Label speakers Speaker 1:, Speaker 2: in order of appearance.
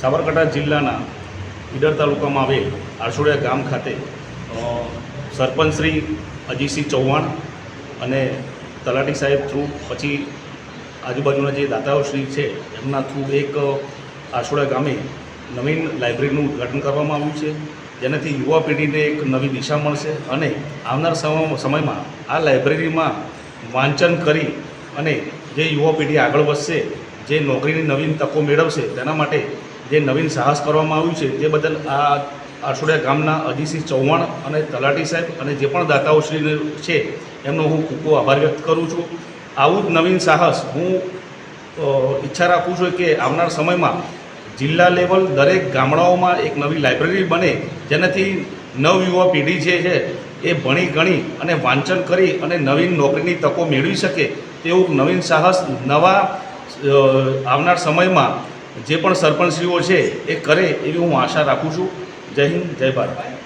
Speaker 1: સાબરકાંઠા જિલ્લાના ઈડર તાલુકામાં આવેલ આરસોડિયા ગામ ખાતે સરપંચ શ્રી અજીતસિંહ ચૌહાણ અને તલાટી સાહેબ થ્રુ પછી આજુબાજુના જે દાતાઓશ્રી છે, એમના થ્રુ એક આરસોડિયા ગામે નવીન લાઇબ્રેરીનું ઉદ્ઘાટન કરવામાં આવ્યું છે. જેનાથી યુવા પેઢીને એક નવી દિશા મળશે અને આવનાર સમ- સમયમાં આ લાઇબ્રેરીમાં વાંચન કરી અને જે યુવા પેઢી આગળ વધશે, જે નોકરીની નવીન તકો મેળવશે, તેના માટે જે નવીન સાહસ કરવામાં આવ્યું છે, તે બદલ આ આરસોડિયા ગામના અજીસિંહ ચૌહાણ અને તલાટી સાહેબ અને જે પણ દાતાઓશ્રી છે, એમનો હું ખૂબ ખૂબ આભાર વ્યક્ત કરું છું. આવું જ નવીન સાહસ હું ઈચ્છા રાખું છું કે આવનાર સમયમાં જિલ્લા લેવલ દરેક ગામડાઓમાં એક નવી લાઇબ્રેરી બને, જેનાથી નવયુવા પેઢી જે છે, એ ભણી ગણી અને વાંચન કરી અને નવીન નોકરીની તકો મેળવી શકે તેવું નવીન સાહસ નવા આવનાર સમયમાં જે પણ સરપંચશ્રીઓ છે, એ કરે એવી હું આશા રાખું છું. જય હિન્દ, જય ભારત.